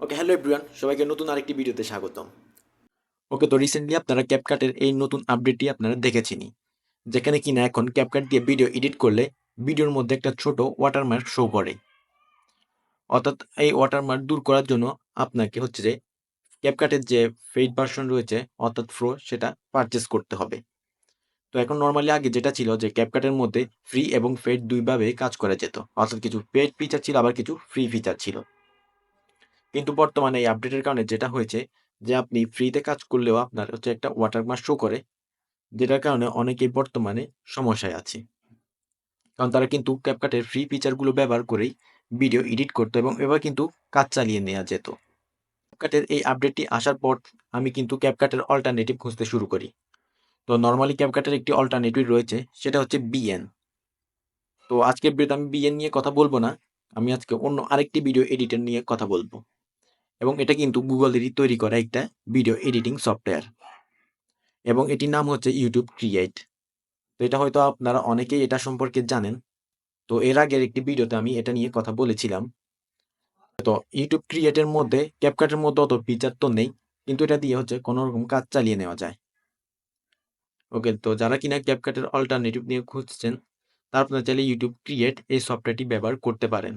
Okay hello everyone সবাইকে নতুন আরেকটি ভিডিওতে স্বাগতম। ওকে তো রিসেন্টলি আপনারা ক্যাপকাটের এই নতুন আপডেটটি আপনারা দেখেছেনই। যেখানে কিনা এখন ক্যাপকাট দিয়ে ভিডিও এডিট করলে ভিডিওর মধ্যে একটা ছোট ওয়াটারমার্ক শো করে অর্থাৎ এই ওয়াটারমার্ক দূর করার জন্য আপনাকে হচ্ছে যে ক্যাপকাটের যে ফেড ভার্সন রয়েছে, অর্থাৎ ফ্রো সেটা পারচেস করতে হবে। তো এখন নর্মালি আগে যেটা ছিল যে ক্যাপকাটের মধ্যে ফ্রি এবং ফেড দুইভাবে কাজ করা যেত। অর্থাৎ কিছু পেড ফিচার ছিল, আবার কিছু ফ্রি ফিচার ছিল। কিন্তু বর্তমানে এই আপডেটের কারণে যেটা হয়েছে যে আপনি ফ্রিতে কাজ করলেও আপনার হচ্ছে একটা ওয়াটারমার্ক শো করে, যেটার কারণে অনেকেই বর্তমানে সমস্যায় আছে। কারণ তারা কিন্তু ক্যাপকাটের ফ্রি ফিচারগুলো ব্যবহার করেই ভিডিও এডিট করতো এবং এবার কিন্তু কাজ চালিয়ে নেওয়া যেত। ক্যাপকাটের এই আপডেটটি আসার পর আমি কিন্তু ক্যাপকাটের অল্টারনেটিভ খুঁজতে শুরু করি। তো নর্মালি ক্যাপকাটের একটি অল্টারনেটিভ রয়েছে, সেটা হচ্ছে বিএন তো আজকের ভিডিওতে আমি বিএন নিয়ে কথা বলব না, আমি আজকে অন্য আরেকটি ভিডিও এডিটর নিয়ে কথা বলব। এবং এটা কিন্তু গুগলেরই তৈরি করা একটা ভিডিও এডিটিং সফটওয়্যার এবং এটির নাম হচ্ছে ইউটিউব ক্রিয়েট তো এটা হয়তো আপনারা অনেকেই এটা সম্পর্কে জানেন। তো এর আগের একটি ভিডিওতে আমি এটা নিয়ে কথা বলেছিলাম। তো ইউটিউব ক্রিয়েটের মধ্যে ক্যাপকাটের মধ্যে অত ফিচার তো নেই, কিন্তু এটা দিয়ে হচ্ছে কোনো রকম কাজ চালিয়ে নেওয়া যায়। ওকে তো যারা কিনা ক্যাপকাটের অল্টারনেটিভ নিয়ে খুঁজছেন, তারা আপনারা চাইলে ইউটিউব ক্রিয়েট এই সফটওয়্যারটি ব্যবহার করতে পারেন।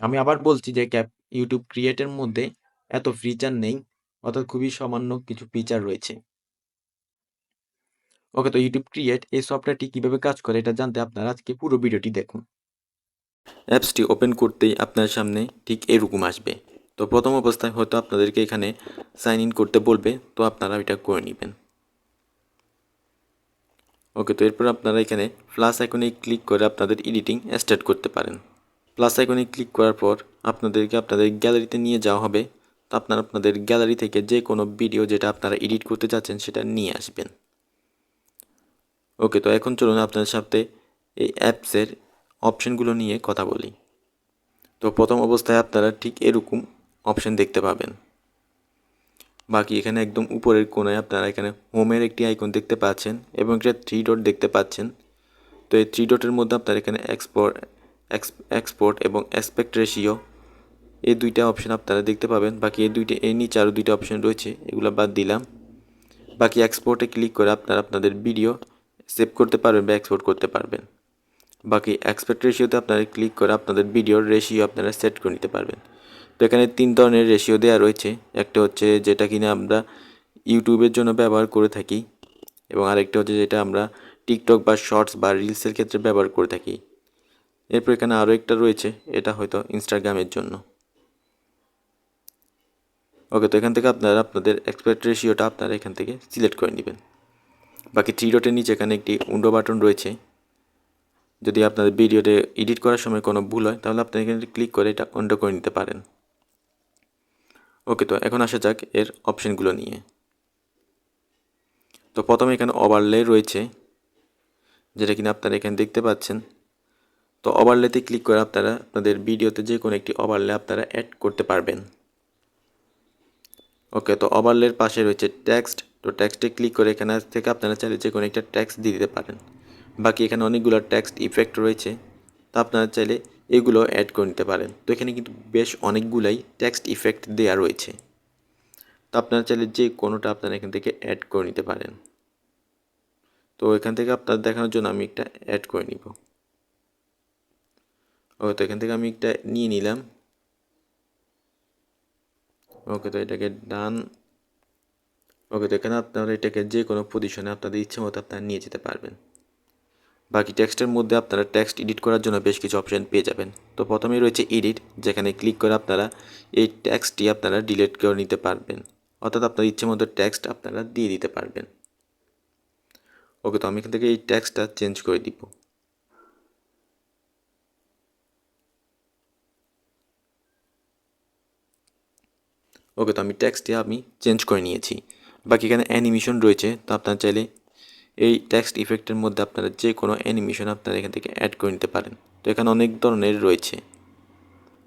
আমি আবার বলছি যে ক্যাপ ইউটিউব ক্রিয়েটের মধ্যে এত ফিচার নেই, অর্থাৎ খুবই সামান্য কিছু ফিচার রয়েছে। ওকে তো ইউটিউব ক্রিয়েট এই সফটওয়্যারটি কীভাবে কাজ করে এটা জানতে আপনারা আজকে পুরো ভিডিওটি দেখুন। অ্যাপসটি ওপেন করতেই আপনার সামনে ঠিক এরকম আসবে। তো প্রথম অবস্থায় হয়তো আপনাদেরকে এখানে সাইন ইন করতে বলবে, তো আপনারা এটা করে নেবেন। ওকে তো এরপর আপনারা এখানে প্লাস আইকনে ক্লিক করে আপনাদের এডিটিং স্টার্ট করতে পারেন। প্লাস আইকনে ক্লিক করার পর আপনাদেরকে আপনাদের গ্যালারিতে নিয়ে যাওয়া হবে। তো আপনারা আপনাদের গ্যালারি থেকে যে কোনো ভিডিও যেটা আপনারা এডিট করতে চাচ্ছেন সেটা নিয়ে আসবেন। ওকে তো এখন চলুন আপনাদের সাথে এই অ্যাপসের অপশনগুলো নিয়ে কথা বলি। তো প্রথম অবস্থায় আপনারা ঠিক এরকম অপশন দেখতে পাবেন। বাকি এখানে একদম উপরের কোনায় আপনারা এখানে হোমের একটি আইকন দেখতে পাচ্ছেন এবং একটা থ্রি ডট দেখতে পাচ্ছেন। তো এই থ্রি ডটের মধ্যে আপনারা এখানে এক্সপোর্ট এক্সপোর্ট এবং অ্যাসপেক্ট রেশিও এই দুইটা অপশন আপনারা দেখতে পাবেন। বাকি এই দুইটা এই নিচে আরও দুইটা অপশন রয়েছে, এগুলো বাদ দিলাম। বাকি এক্সপোর্টে ক্লিক করে আপনারা আপনাদের ভিডিও সেভ করতে পারবেন বা এক্সপোর্ট করতে পারবেন। বাকি এক্সপেক্ট রেশিওতে আপনারা ক্লিক করে আপনাদের ভিডিওর রেশিও আপনারা সেট করে নিতে পারবেন। তো এখানে তিন ধরনের রেশিও দেওয়া রয়েছে। একটা হচ্ছে যেটা কিনা আমরা ইউটিউবের জন্য ব্যবহার করে থাকি এবং আরেকটা হচ্ছে যেটা আমরা টিকটক বা শর্টস বা রিলসের ক্ষেত্রে ব্যবহার করে থাকি। এরপর এখানে আরও একটা রয়েছে, এটা হয়তো ইনস্টাগ্রামের জন্য। ওকে তো এখান থেকে আপনারা, আপনাদের এক্সপেক্ট রেশিওটা আপনারা এখান থেকে সিলেক্ট করে নেবেন। বাকি থ্রি ডটের নিচে এখানে একটি উন্ডো বাটন রয়েছে। যদি আপনাদের ভিডিওতে এডিট করার সময় কোনো ভুল হয়, তাহলে আপনি এখানে ক্লিক করে এটা উন্ডো করে নিতে পারেন। ওকে তো এখন আসা যাক এর অপশনগুলো নিয়ে। তো প্রথমে এখানে ওভারলে রয়েছে, যেটা কিনা আপনারা এখানে দেখতে পাচ্ছেন। তো ওভারলেতে ক্লিক করে আপনারা আপনাদের ভিডিওতে যে কোনো একটি ওভারলে আপনারা অ্যাড করতে পারবেন। ওকে তো ওভারলের পাশে রয়েছে টেক্সট তো টেক্সটে ক্লিক করে এখানে থেকে আপনারা চাইলে যে কোনো একটা ট্যাক্স দিয়ে দিতে পারেন। বাকি এখানে অনেকগুলো টেক্সট ইফেক্ট রয়েছে, তো আপনারা চাইলে এগুলো অ্যাড করে নিতে পারেন। তো এখানে কিন্তু বেশ অনেকগুলাই টেক্সট ইফেক্ট দেওয়া রয়েছে। তো আপনারা চাইলে যে কোনোটা আপনারা এখান থেকে অ্যাড করে নিতে পারেন। তো এখান থেকে আপনার দেখানোর জন্য আমি একটা অ্যাড করে নিব। তো এখান থেকে আমি একটা নিয়ে নিলাম। ওকে, তো এটাকে ডান। ওকে, তো এখানে আপনারা এটাকে যে কোনো পজিশনে আপনাদের ইচ্ছে মতো আপনারা নিয়ে যেতে পারবেন। বাকি টেক্সটের মধ্যে আপনারা টেক্সট এডিট করার জন্য বেশ কিছু অপশান পেয়ে যাবেন। তো প্রথমেই রয়েছে এডিট যেখানে ক্লিক করে আপনারা এই ট্যাক্সটি আপনারা ডিলিট করে নিতে পারবেন। অর্থাৎ আপনার ইচ্ছে মতো টেক্সট আপনারা দিয়ে দিতে পারবেন। ওকে, তো আমি এখান থেকে এই ট্যাক্সটা চেঞ্জ করে দিব। ওকে তো আমি ট্যাক্সটি আমি চেঞ্জ করে নিয়েছি। বাকি এখানে অ্যানিমেশন রয়েছে, তো আপনারা চাইলে এই টেক্সট ইফেক্টের মধ্যে আপনারা যে কোনো অ্যানিমেশন আপনারা এখান থেকে অ্যাড করে নিতে পারেন। তো এখানে অনেক ধরনের রয়েছে।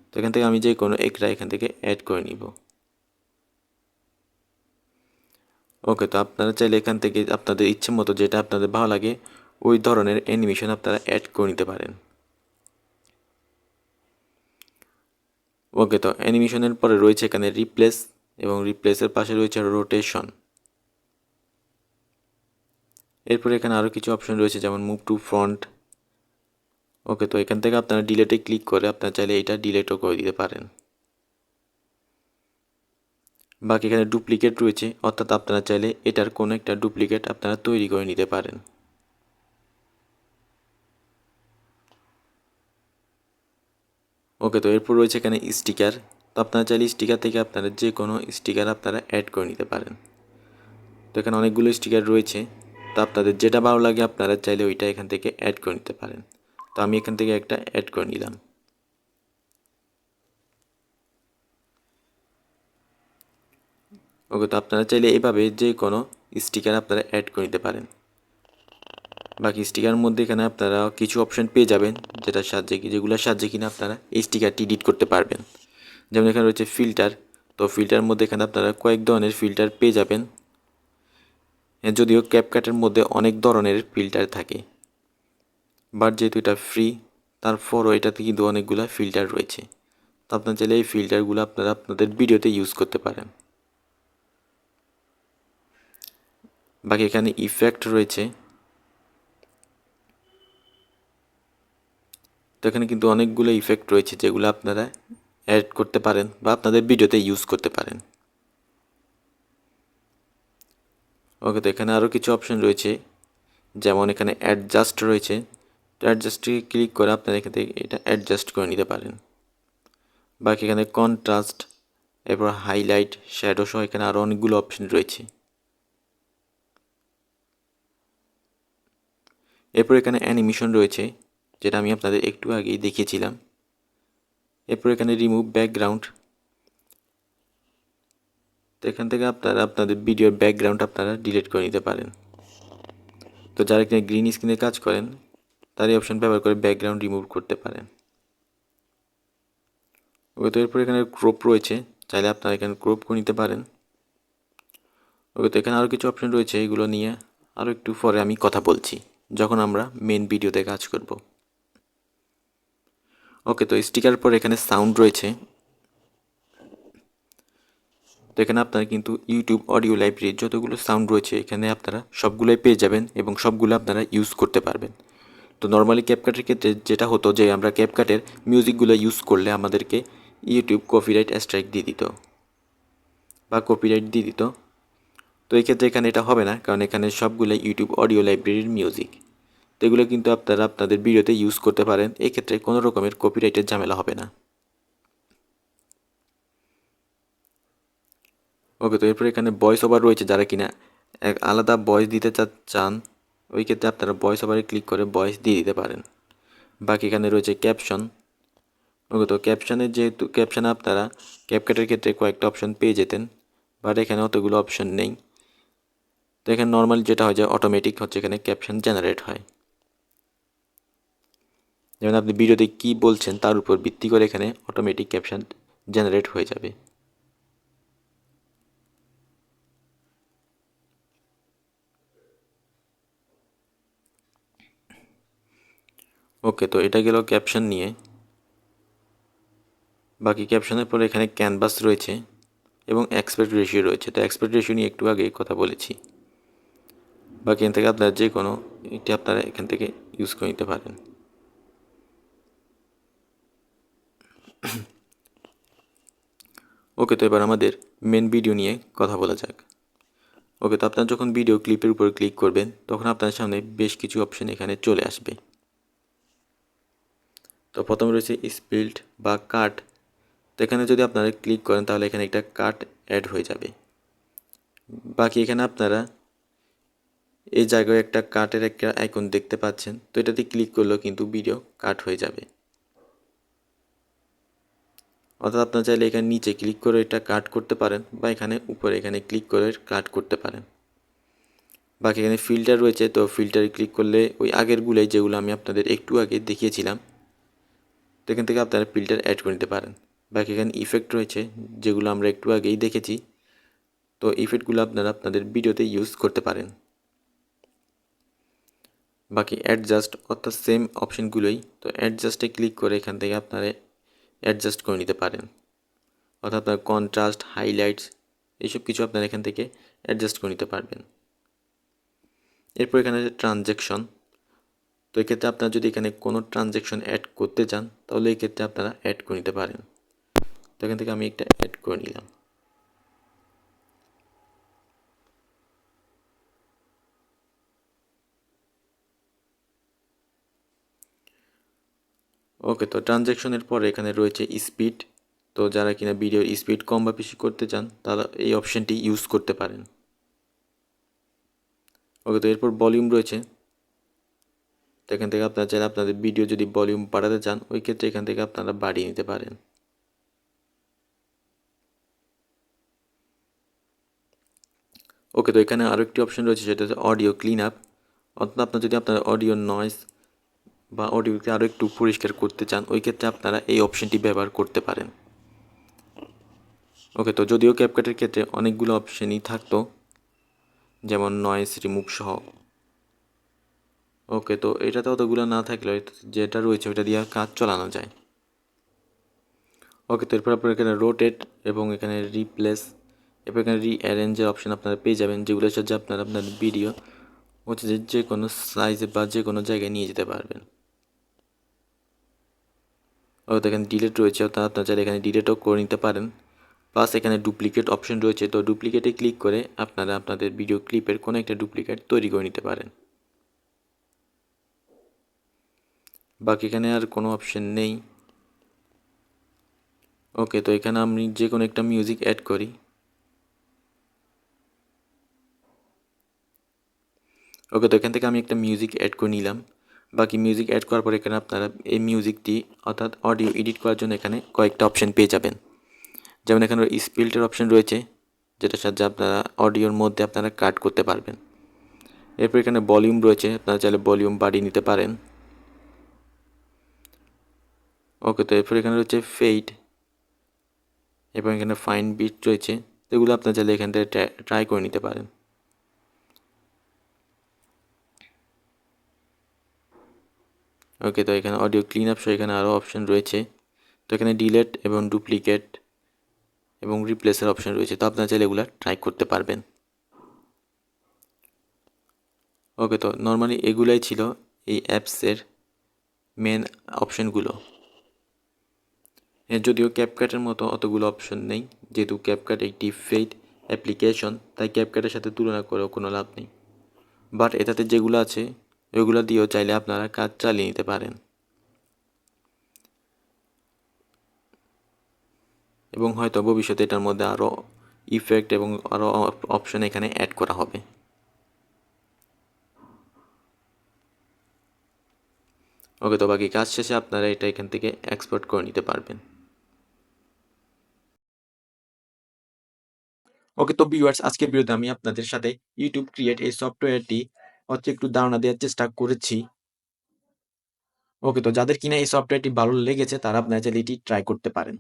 তো এখান থেকে আমি যে কোনো একটা এখান থেকে অ্যাড করে নিব। ওকে, তো আপনারা চাইলে এখান থেকে আপনাদের ইচ্ছে মতো যেটা আপনাদের ভালো লাগে, ওই ধরনের অ্যানিমেশন আপনারা অ্যাড করে নিতে পারেন। ওকে, তো অ্যানিমেশনের পরে রয়েছে এখানে রিপ্লেস এবং রিপ্লেসের পাশে রয়েছে রোটেশন। এরপরে এখানে আরও কিছু অপশন রয়েছে, যেমন মুভ টু ফ্রন্ট। ওকে, তো এখান থেকে আপনারা ডিলেটে ক্লিক করে আপনারা চাইলে এটা ডিলেটও করে দিতে পারেন। বাকি এখানে ডুপ্লিকেট রয়েছে, অর্থাৎ আপনারা চাইলে এটার কোনো একটা ডুপ্লিকেট আপনারা তৈরি করে নিতে পারেন। ওকে তো এরপর রয়েছে এখানে স্টিকার তো আপনারা চাইলে স্টিকার থেকে আপনারা যে কোনো স্টিকার আপনারা অ্যাড করে নিতে পারেন। তো এখানে অনেকগুলো স্টিকার রয়েছে। তো আপনাদের যেটা ভালো লাগে আপনারা চাইলে ওইটা এখান থেকে অ্যাড করে নিতে পারেন। তো আমি এখান থেকে একটা অ্যাড করে নিলাম। ওকে তো আপনারা চাইলে এইভাবে যে কোনো স্টিকার আপনারা অ্যাড করে নিতে পারেন। বাকি স্টিকার মধ্যে এখানে আপনারা কিছু অপশন পেয়ে যাবেন যেটার সাহায্যে যেগুলোর সাহায্যে কিনা আপনারা এই স্টিকারটি এডিট করতে পারবেন। যেমন এখানে রয়েছে ফিল্টার তো ফিল্টার মধ্যে এখানে আপনারা কয়েক ধরনের ফিল্টার পেয়ে যাবেন। যদিও ক্যাপকাটের মধ্যে অনেক ধরনের ফিল্টার থাকে। বাট যেহেতু এটা ফ্রি তারপরও এটাতে কিন্তু অনেকগুলো ফিল্টার রয়েছে। তো আপনার চাইলে এই ফিল্টারগুলো আপনারা আপনাদের ভিডিওতে ইউজ করতে পারেন। বাকি এখানে ইফেক্ট রয়েছে। তো এখানে কিন্তু অনেকগুলো ইফেক্ট রয়েছে যেগুলো আপনারা অ্যাড করতে পারেন বা আপনাদের ভিডিওতে ইউজ করতে পারেন। ওকে তো এখানে আরও কিছু অপশন রয়েছে। যেমন এখানে অ্যাডজাস্ট রয়েছে। তো অ্যাডজাস্টে ক্লিক করে আপনারা এখান থেকে এটা অ্যাডজাস্ট করে নিতে পারেন। বাকি এখানে কন্ট্রাস্ট এরপর হাইলাইট শ্যাডো সহ এখানে আরও অনেকগুলো অপশন রয়েছে। এরপর এখানে অ্যানিমেশন রয়েছে। যেটা আমি আপনাদের একটু আগেই দেখিয়েছিলাম। এরপর এখানে রিমুভ ব্যাকগ্রাউন্ড তো এখান থেকে আপনারা আপনাদের ভিডিওর ব্যাকগ্রাউন্ড আপনারা ডিলিট করে নিতে পারেন। তো যারা এখানে গ্রিন স্ক্রিনে কাজ করেন তার এই অপশন ব্যবহার করে ব্যাকগ্রাউন্ড রিমুভ করতে পারেন। ওকে, তো এরপর এখানে ক্রোপ রয়েছে, চাইলে আপনারা এখানে ক্রোপ করে নিতে পারেন। ওকে, তো এখানে আরও কিছু অপশন রয়েছে, এগুলো নিয়ে আরও একটু পরে আমি কথা বলছি, যখন আমরা মেন ভিডিওতে কাজ করব। ওকে তো স্টিকার পর এখানে সাউন্ড রয়েছে। তো এখানে আপনারা কিন্তু ইউটিউব অডিও লাইব্রেরির যতগুলো সাউন্ড রয়েছে, এখানে আপনারা সবগুলোই পেয়ে যাবেন এবং সবগুলো আপনারা ইউজ করতে পারবেন। তো নর্মালি ক্যাপকাটের ক্ষেত্রে যেটা হতো যে আমরা ক্যাপকাটের মিউজিকগুলো ইউজ করলে আমাদেরকে ইউটিউব কপিরাইট স্ট্রাইক দিয়ে দিত বা কপিরাইট দিয়ে দিত। তো এই ক্ষেত্রে এখানে এটা হবে না, কারণ এখানে সবগুলো ইউটিউব অডিও লাইব্রেরির মিউজিক তো এগুলো কিন্তু আপনারা আপনাদের ভিডিওতে ইউজ করতে পারেন। এক্ষেত্রে কোনো রকমের কপিরাইটের ঝামেলা হবে না। ওকে তো এরপর এখানে ভয়েস ওভার রয়েছে যারা কিনা এক আলাদা ভয়েস দিতে চান, ওই ক্ষেত্রে আপনারা ভয়েস ওভারে ক্লিক করে ভয়েস দিয়ে দিতে পারেন। বাকি এখানে রয়েছে ক্যাপশন ওকে তো ক্যাপশনের যেহেতু ক্যাপশনে আপনারা ক্যাপকাটের ক্ষেত্রে কয়েকটা অপশন পেয়ে যেতেন বাট এখানে অতগুলো অপশন নেই। তো এখানে নর্মালি যেটা হয় যে অটোমেটিক হচ্ছে এখানে ক্যাপশন জেনারেট হয়। যেমন আপনি ভিডিওতে কী বলছেন তার উপর ভিত্তি করে এখানে অটোমেটিক ক্যাপশন জেনারেট হয়ে যাবে। ওকে তো এটা গেল ক্যাপশন নিয়ে। বাকি ক্যাপশনের পরে এখানে ক্যানভাস রয়েছে এবং এক্সপেক্ট রেশিও রয়েছে। তো এক্সপেক্ট রেশিও নিয়ে একটু আগে কথা বলেছি। বাকি এখান থেকে আপনারা যে কোনো এটি আপনারা এখান থেকে ইউজ করে নিতে পারেন। ওকে তো এবার আমাদের মেন ভিডিও নিয়ে কথা বলা যাক। ওকে তো আপনার যখন ভিডিও ক্লিপের উপর ক্লিক করবেন, তখন আপনার সামনে বেশ কিছু অপশন এখানে চলে আসবে। তো প্রথমে রয়েছে স্পিল্ড বা কাট তো এখানে যদি আপনারা ক্লিক করেন, তাহলে এখানে একটা কাট অ্যাড হয়ে যাবে। বাকি এখানে আপনারা এই জায়গায় একটা কাটের একটা আইকন দেখতে পাচ্ছেন। তো এটাতে ক্লিক করলেও কিন্তু ভিডিও কাট হয়ে যাবে। অর্থাৎ আপনার চাইলে এখানে নিচে ক্লিক করে এটা কাট করতে পারেন বা এখানে উপরে এখানে ক্লিক করে কাট করতে পারেন। বাকি এখানে ফিল্টার রয়েছে, তো ফিল্টারে ক্লিক করলে ওই আগেরগুলোই যেগুলো আমি আপনাদের একটু আগে দেখিয়েছিলাম, তো এখান থেকে আপনারা ফিল্টার অ্যাড করে নিতে পারেন। বাকি এখানে ইফেক্ট রয়েছে, যেগুলো আমরা একটু আগেই দেখেছি, তো ইফেক্টগুলো আপনারা আপনাদের ভিডিওতে ইউজ করতে পারেন। বাকি অ্যাডজাস্ট অর্থাৎ সেম অপশনগুলোই তো অ্যাডজাস্টে ক্লিক করে এখান থেকে আপনারা অ্যাডজাস্ট করে নিতে পারেন। অর্থাৎ আপনার কন্ট্রাস্ট হাইলাইটস এইসব কিছু আপনারা এখান থেকে অ্যাডজাস্ট করে নিতে পারবেন। এরপর এখানে আছে ট্রানজ্যাকশন তো এক্ষেত্রে আপনারা যদি এখানে কোনো ট্রানজ্যাকশন অ্যাড করতে চান, তাহলে এক্ষেত্রে ক্ষেত্রে আপনারা অ্যাড করে নিতে পারেন। তো এখান থেকে আমি একটা অ্যাড করে নিলাম। ওকে, তো ট্রানজ্যাকশনের পরে এখানে রয়েছে স্পিড। তো যারা কিনা ভিডিওর স্পিড কম বা বেশি করতে চান, তারা এই অপশানটি ইউজ করতে পারেন। ওকে, তো এরপর ভলিউম রয়েছে। তো এখান থেকে আপনারা চাইলে আপনাদের ভিডিও যদি ভলিউম বাড়াতে চান, ওই ক্ষেত্রে এখান থেকে আপনারা বাড়িয়ে নিতে পারেন। ওকে, তো এখানে আরও একটি অপশন রয়েছে, সেটা হচ্ছে অডিও ক্লিন আপ। অর্থাৎ আপনার যদি আপনার অডিও নয়েজ বা অডিওকে আরও একটু পরিষ্কার করতে চান, ওই ক্ষেত্রে আপনারা এই অপশনটি ব্যবহার করতে পারেন। ওকে তো যদিও ক্যাপকাটের ক্ষেত্রে অনেকগুলো অপশনই থাকতো, যেমন নয়েস রিমুভ সহ। ওকে তো এটাতে অতগুলো না থাকলে যেটা রয়েছে ওইটা দিয়ে কাজ চালানো যায়। ওকে তো এরপর আপনার এখানে রোটেট এবং এখানে রিপ্লেস এরপর এখানে রিঅ্যারেঞ্জের অপশন আপনারা পেয়ে যাবেন যেগুলোর সাহায্যে আপনারা আপনার ভিডিও হচ্ছে যে যে কোনো সাইজে বা যে কোনো জায়গায় নিয়ে যেতে পারবেন। ও এখানে ডিলেট রয়েছে, অর্থাৎ আপনার চাইলে এখানে ডিলেটও করে নিতে পারেন। প্লাস এখানে ডুপ্লিকেট অপশন রয়েছে, তো ডুপ্লিকেটে ক্লিক করে আপনারা আপনাদের ভিডিও ক্লিপের কোনো একটা ডুপ্লিকেট তৈরি করে নিতে পারেন। বাকি এখানে আর কোনো অপশন নেই। ওকে তো এখানে আমি যে কোনো একটা মিউজিক অ্যাড করি। ওকে তো এখান থেকে আমি একটা মিউজিক অ্যাড করে নিলাম। বাকি মিউজিক অ্যাড করার পর এখানে আপনারা এই মিউজিকটি অর্থাৎ অডিও এডিট করার জন্য এখানে কয়েকটা অপশন পেয়ে যাবেন। যেমন এখানে স্পিল্টের অপশন রয়েছে, যেটার সাহায্যে আপনারা অডিওর মধ্যে আপনারা কাট করতে পারবেন। এরপর এখানে ভলিউম রয়েছে, আপনারা চাইলে ভলিউম বাড়িয়ে নিতে পারেন। ওকে, তো এরপর এখানে রয়েছে ফেইড এবং এখানে ফাইন বিট রয়েছে এগুলো আপনার চাইলে এখান থেকে ট্রাই করে নিতে পারেন। ওকে তো এখানে অডিও ক্লিন আপ সহ এখানে আরও অপশন রয়েছে। তো এখানে ডিলেট এবং ডুপ্লিকেট এবং রিপ্লেসের অপশন রয়েছে। তো আপনারা চাইলে এগুলো ট্রাই করতে পারবেন। ওকে তো নর্মালি এগুলাই ছিল এই অ্যাপসের মেন অপশনগুলো এর যদিও ক্যাপকাটের মতো অতগুলো অপশন নেই, যেহেতু ক্যাপকাট একটি ফেড অ্যাপ্লিকেশন তাই ক্যাপকাটের সাথে তুলনা করেও কোনো লাভ নেই। বাট এটাতে যেগুলো আছে ওইগুলো দিয়েও চাইলে আপনারা কাজ চালিয়ে নিতে পারেন। এবং হয়তো ভবিষ্যতে এটার মধ্যে আরও ইফেক্ট এবং আরও অপশন এখানে অ্যাড করা হবে। ওকে, তো বাকি কাজ শেষে আপনারা এটা এখান থেকে এক্সপোর্ট করে নিতে পারবেন। ওকে, তো ভিউয়ার্স আজকের ভিডিওতে আমি আপনাদের সাথে ইউটিউব ক্রিয়েট এই সফটওয়্যারটি হচ্ছে একটু ধারণা দেওয়ার চেষ্টা করেছি। ওকে, তো যাদের কিনা এই সফটওয়্যারটি ভালো লেগেছে, তারা আপনারা চাইলে এটি ট্রাই করতে পারেন।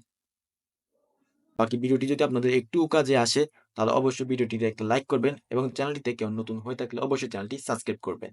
বাকি ভিডিওটি যদি আপনাদের একটু কাজে আসে, তাহলে অবশ্যই ভিডিওটিতে একটা লাইক করবেন এবং চ্যানেলটিতে কেউ নতুন হয়ে থাকলে অবশ্যই চ্যানেলটি সাবস্ক্রাইব করবেন।